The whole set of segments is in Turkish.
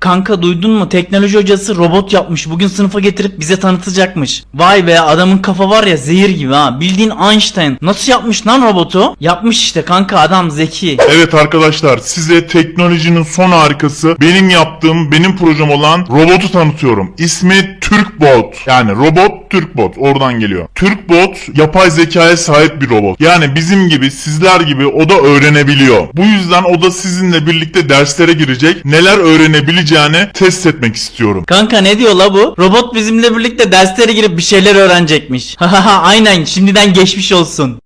Kanka duydun mu? Teknoloji hocası robot yapmış. Bugün sınıfa getirip bize tanıtacakmış. Vay be adamın kafa var ya zehir gibi ha. Bildiğin Einstein. Nasıl yapmış lan robotu? Yapmış işte kanka adam zeki. Evet arkadaşlar size teknolojinin son harikası benim yaptığım benim projem olan robotu tanıtıyorum. İsmi Türkbot. Yani robot Türkbot oradan geliyor. Türkbot yapay zekaya sahip bir robot. Yani bizim gibi sizler gibi o da öğrenebiliyor. Bu yüzden o da sizinle birlikte derslere girecek. Neler öğrenebileceğini test etmek istiyorum. Kanka ne diyor la bu? Robot bizimle birlikte derslere girip bir şeyler öğrenecekmiş. Hahaha aynen şimdiden geçmiş olsun.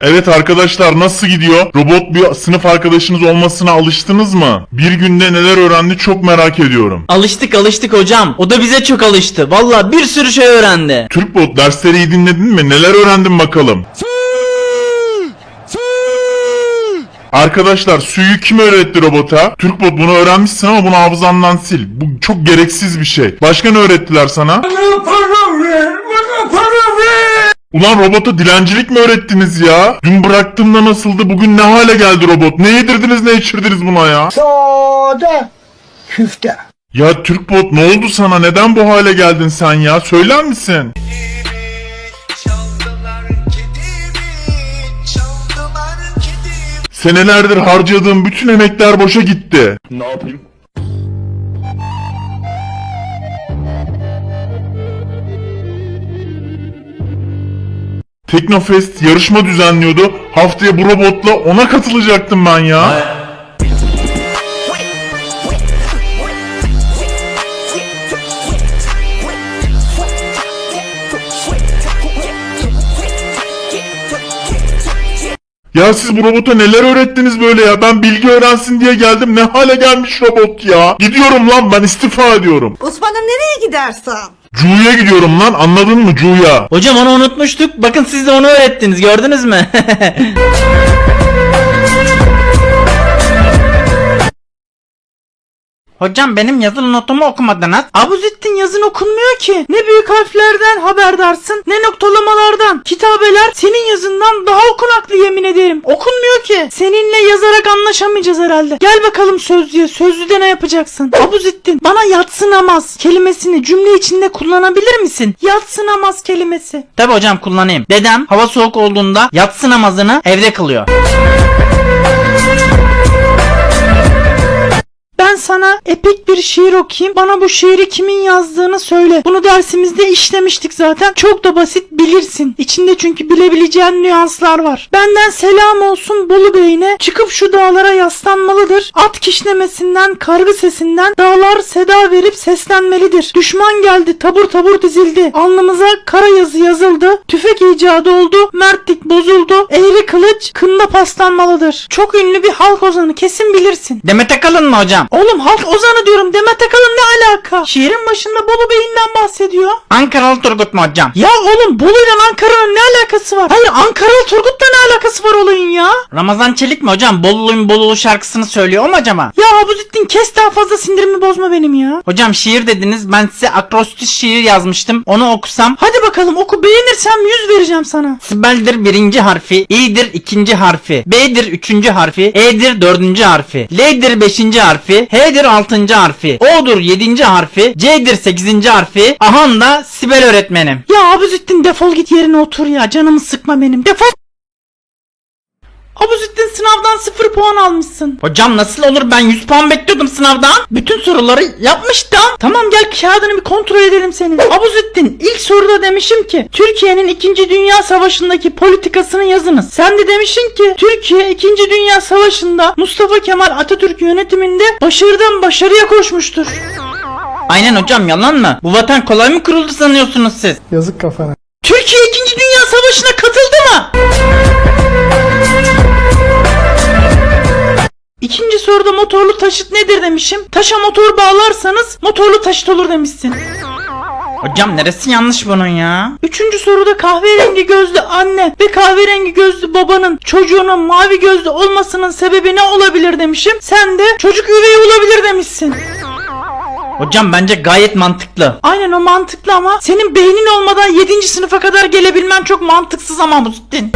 Evet arkadaşlar nasıl gidiyor? Robot bir sınıf arkadaşınız olmasına alıştınız mı? Bir günde neler öğrendi çok merak ediyorum. Alıştık alıştık hocam. O da bize çok alıştı. Valla bir sürü şey öğrendi. Türkbot dersleri iyi dinledin mi? Neler öğrendin bakalım? Arkadaşlar suyu kim öğretti robota? Türkbot bunu öğrenmişsin ama bunu hafızandan sil. Bu çok gereksiz bir şey. Başka ne öğrettiler sana? Ulan robota dilencilik mi öğrettiniz ya? Dün bıraktığımda nasıldı? Bugün ne hale geldi robot? Ne yedirdiniz ne içirdiniz buna ya? Sade küfte. Ya Türkbot ne oldu sana? Neden bu hale geldin sen ya? Söyler misin? Senelerdir harcadığım bütün emekler boşa gitti. Teknofest yarışma düzenliyordu. Haftaya bu robotla ona katılacaktım ben ya. Ya siz bu robota neler öğrettiniz böyle ya? Ben bilgi öğrensin diye geldim. Ne hale gelmiş robot ya? Gidiyorum lan ben istifa ediyorum. Osman'ım nereye gidersen? Cu'ya gidiyorum lan anladın mı Cu'ya? Hocam onu unutmuştuk. Bakın siz de onu öğrettiniz. Gördünüz mü? Hocam benim yazılı notumu okumadınız. Abuzittin yazın okunmuyor ki. Ne büyük harflerden haberdarsın ne noktalamalardan. Kitabeler senin yazından daha okunaklı yemin ederim. Okunmuyor ki. Seninle yazarak anlaşamayacağız herhalde. Gel bakalım sözlüğe. Sözlüde ne yapacaksın? Abuzittin bana yatsınamaz kelimesini cümle içinde kullanabilir misin? Yatsınamaz kelimesi. Tabi hocam kullanayım. Dedem hava soğuk olduğunda yatsı namazını evde kılıyor. Ben sana epik bir şiir okuyayım. Bana bu şiiri kimin yazdığını söyle. Bunu dersimizde işlemiştik zaten. Çok da basit bilirsin. İçinde çünkü bilebileceğin nüanslar var. Benden selam olsun Bolu Bey'ine. Çıkıp şu dağlara yaslanmalıdır. At kişnemesinden, kargı sesinden dağlar seda verip seslenmelidir. Düşman geldi, tabur tabur dizildi. Alnımıza kara yazı yazıldı. Tüfek icadı oldu. Mertlik bozuldu. Eğri kılıç kında paslanmalıdır. Çok ünlü bir halk ozanı kesin bilirsin. Demet Akalın mı hocam? Oğlum halk ozanı diyorum. Demet Akalın ne alaka? Şiirin başında Bolu Bey'inden bahsediyor. Ankaralı Turgut mu hocam? Ya oğlum Bolu ile Ankara'nın ne alakası var? Hayır Ankaralı Turgut'la ne alakası var olayın ya? Ramazan Çelik mi hocam? Bolulu'nun Bolulu şarkısını söylüyor mu acaba? Ya Abuzittin kes daha fazla sindirimi bozma benim ya. Hocam şiir dediniz. Ben size akrostiş şiir yazmıştım. Onu okusam. Hadi bakalım oku beğenirsem 100 vereceğim sana. Sibel'dir birinci harfi. İ'dir ikinci harfi. B'dir üçüncü harfi. E'dir dördüncü harfi. L'dir beşinci harfi. H'dir altıncı harfi. O'dur yedinci harfi. C'dir sekizinci harfi. Ahan da Sibel öğretmenim. Ya Abuzittin defol git yerine otur ya. Canımı sıkma benim. Defol. Abuzittin sınavdan 0 puan almışsın. Hocam nasıl olur ben 100 puan bekliyordum sınavdan. Bütün soruları yapmıştım. Tamam gel kağıdını bir kontrol edelim senin. Abuzittin ilk soruda demişim ki Türkiye'nin 2. Dünya Savaşı'ndaki politikasını yazınız. Sen de demişsin ki Türkiye 2. Dünya Savaşı'nda Mustafa Kemal Atatürk yönetiminde başarıdan başarıya koşmuştur. Aynen hocam yalan mı? Bu vatan kolay mı kuruldu sanıyorsunuz siz? Yazık kafana. Türkiye 2. Dünya Savaşı'na katıldı mı? İkinci soruda motorlu taşıt nedir demişim. Taşa motor bağlarsanız motorlu taşıt olur demişsin. Hocam neresi yanlış bunun ya? Üçüncü soruda kahverengi gözlü anne ve kahverengi gözlü babanın çocuğunun mavi gözlü olmasının sebebi ne olabilir demişim. Sen de çocuk üvey olabilir demişsin. Hocam bence gayet mantıklı. Aynen o mantıklı ama senin beynin olmadan 7. sınıfa kadar gelebilmen çok mantıksız ama Muhittin.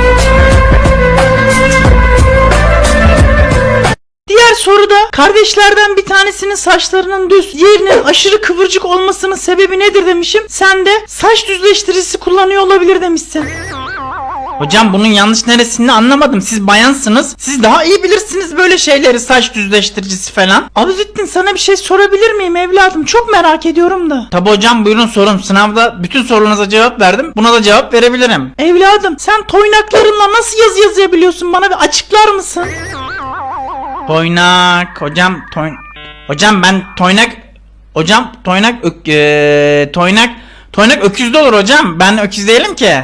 Diğer soruda kardeşlerden bir tanesinin saçlarının düz, diğerinin aşırı kıvırcık olmasının sebebi nedir demişim. Sen de saç düzleştiricisi kullanıyor olabilir demişsin. Hocam bunun yanlış neresini anlamadım. Siz bayansınız. Siz daha iyi bilirsiniz böyle şeyleri saç düzleştiricisi falan. Abuzittin sana bir şey sorabilir miyim evladım? Çok merak ediyorum da. Tabi hocam buyurun sorun. Sınavda bütün sorularınıza cevap verdim. Buna da cevap verebilirim. Evladım sen toynaklarınla nasıl yazı yazabiliyorsun? Bana bir açıklar mısın? Toynak. Hocam toyn... Hocam ben toynak... Hocam toynak... Ök... eee, toynak... Toynak öküzde olur hocam. Ben öküz değilim ki.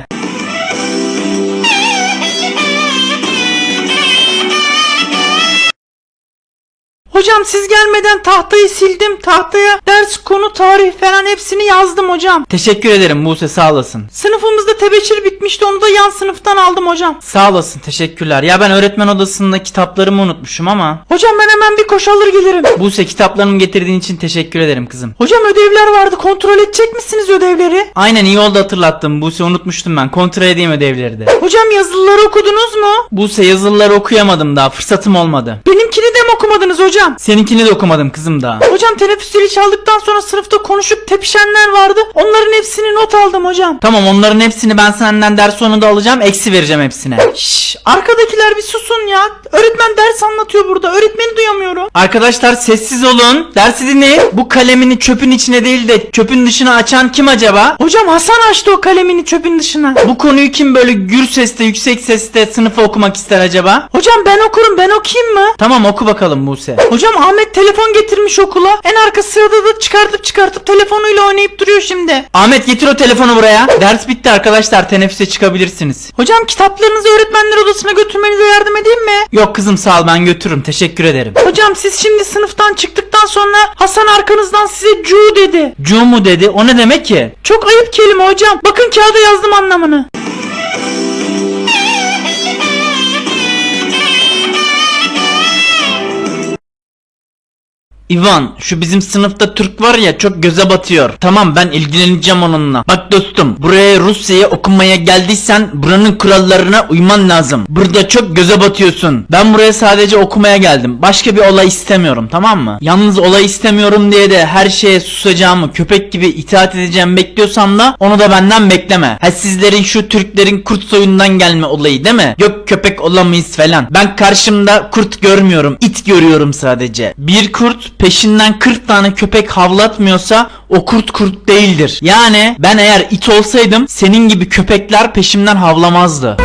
Hocam siz gelmeden tahtayı sildim. Tahtaya ders, konu, tarih falan hepsini yazdım hocam. Teşekkür ederim Buse sağ olasın. Sınıfımızda tebeşir bitmişti onu da yan sınıftan aldım hocam. Sağ olasın teşekkürler. Ya ben öğretmen odasında kitaplarımı unutmuşum ama. Hocam ben hemen bir koş alır gelirim. Buse kitaplarımı getirdiğin için teşekkür ederim kızım. Hocam ödevler vardı kontrol edecek misiniz ödevleri? Aynen iyi oldu hatırlattım. Buse unutmuştum ben. Kontrol edeyim ödevleri de. Hocam yazılıları okudunuz mu? Buse yazılıları okuyamadım daha. Fırsatım olmadı. Benimkini de mi okumadınız hocam? Seninkini de okumadım kızım daha. Hocam teneffüs zili çaldıktan sonra sınıfta konuşup tepişenler vardı. Onların hepsini not aldım hocam. Tamam onların hepsini ben senden ders sonunda alacağım. Eksi vereceğim hepsine. Şşş arkadakiler bir susun ya. Öğretmen ders anlatıyor burada. Öğretmeni duyamıyorum. Arkadaşlar sessiz olun. Dersi dinleyin. Bu kalemini çöpün içine değil de çöpün dışına açan kim acaba? Hocam Hasan açtı o kalemini çöpün dışına. Bu konuyu kim böyle gür sesle yüksek sesle sınıfa okumak ister acaba? Hocam ben okurum ben okuyayım mı? Tamam oku bakalım Buse. Hocam Ahmet telefon getirmiş okula. En arka sırada da çıkartıp çıkartıp telefonuyla oynayıp duruyor şimdi. Ahmet getir o telefonu buraya. Ders bitti arkadaşlar teneffüse çıkabilirsiniz. Hocam kitaplarınızı öğretmenler odasına götürmenize yardım edeyim mi? Yok kızım sağ ol ben götürürüm teşekkür ederim. Hocam siz şimdi sınıftan çıktıktan sonra Hasan arkanızdan size cu dedi. Cu mu dedi o ne demek ki? Çok ayıp kelime hocam. Bakın kağıda yazdım anlamını. Ivan şu bizim sınıfta Türk var ya çok göze batıyor. Tamam ben ilgileneceğim onunla. Bak dostum buraya Rusya'ya okumaya geldiysen buranın kurallarına uyman lazım. Burada çok göze batıyorsun. Ben buraya sadece okumaya geldim. Başka bir olay istemiyorum tamam mı? Yalnız olay istemiyorum diye de her şeye susacağımı köpek gibi itaat edeceğim bekliyorsan da onu da benden bekleme. Ha sizlerin şu Türklerin kurt soyundan gelme olayı değil mi? Yok köpek olamayız falan. Ben karşımda kurt görmüyorum. it görüyorum sadece. Bir kurt peşinden 40 tane köpek havlatmıyorsa o kurt kurt değildir. Yani ben eğer it olsaydım senin gibi köpekler peşimden havlamazdı.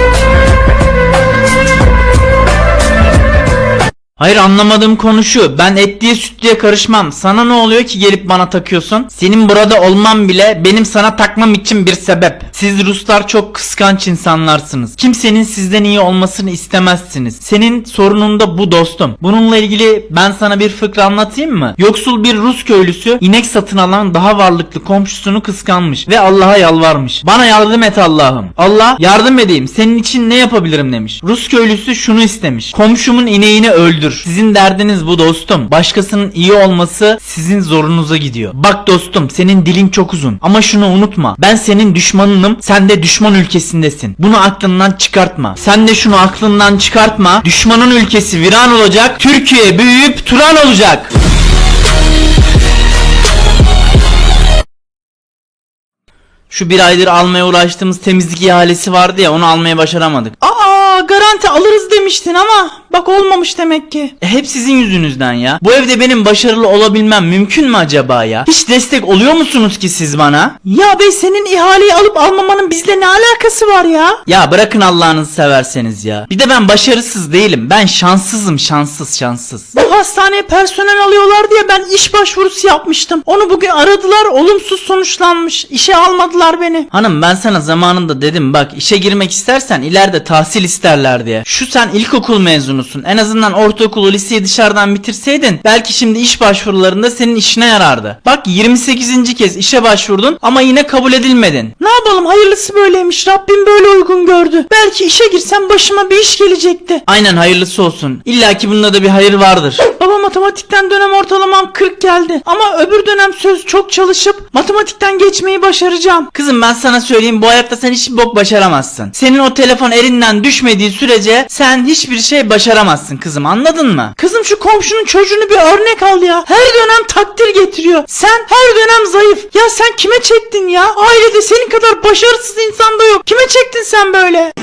Hayır anlamadığım konu şu. Ben etliye sütlüye karışmam. Sana ne oluyor ki gelip bana takıyorsun? Senin burada olmam bile benim sana takmam için bir sebep. Siz Ruslar çok kıskanç insanlarsınız. Kimsenin sizden iyi olmasını istemezsiniz. Senin sorunun da bu dostum. Bununla ilgili ben sana bir fıkra anlatayım mı? Yoksul bir Rus köylüsü inek satın alan daha varlıklı komşusunu kıskanmış ve Allah'a yalvarmış. Bana yardım et Allah'ım. Allah yardım edeyim senin için ne yapabilirim demiş. Rus köylüsü şunu istemiş. Komşumun ineğini öldür. Sizin derdiniz bu dostum. Başkasının iyi olması sizin zorunuza gidiyor. Bak dostum senin dilin çok uzun. Ama şunu unutma. Ben senin düşmanınım. Sen de düşman ülkesindesin. Bunu aklından çıkartma. Sen de şunu aklından çıkartma. Düşmanın ülkesi viran olacak. Türkiye büyüyüp Turan olacak. Şu bir aydır almaya uğraştığımız temizlik ihalesi vardı ya onu almaya başaramadık. Aa garanti alırız demiştin ama bak olmamış demek ki. E, hep sizin yüzünüzden ya. Bu evde benim başarılı olabilmem mümkün mü acaba ya? Hiç destek oluyor musunuz ki siz bana? Ya bey senin ihaleyi alıp almamanın bizle ne alakası var ya? Ya bırakın Allah'ınızı severseniz ya. Bir de ben başarısız değilim. Ben şanssızım şanssız şanssız. Bu hastaneye personel alıyorlar diye ben iş başvurusu yapmıştım. Onu bugün aradılar olumsuz sonuçlanmış. İşe almadılar beni. Hanım ben sana zamanında dedim bak işe girmek istersen ileride tahsil isterler diye. Şu sen ilkokul mezunusun. En azından ortaokulu liseyi dışarıdan bitirseydin belki şimdi iş başvurularında senin işine yarardı. Bak 28. kez işe başvurdun ama yine kabul edilmedin. Ne yapalım hayırlısı böyleymiş. Rabbim böyle uygun gördü. Belki işe girsem başıma bir iş gelecekti. Aynen hayırlısı olsun. İlla ki bunda da bir hayır vardır. Babama matematikten dönem ortalamam 40 geldi. Ama öbür dönem söz çok çalışıp matematikten geçmeyi başaracağım. Kızım ben sana söyleyeyim bu hayatta sen hiçbir bok başaramazsın. Senin o telefon elinden düşmediği sürece sen hiçbir şey başaramazsın kızım anladın mı? Kızım şu komşunun çocuğunu bir örnek al ya. Her dönem takdir getiriyor. Sen her dönem zayıf. Ya sen kime çektin ya? Ailede senin kadar başarısız insan da yok. Kime çektin sen böyle?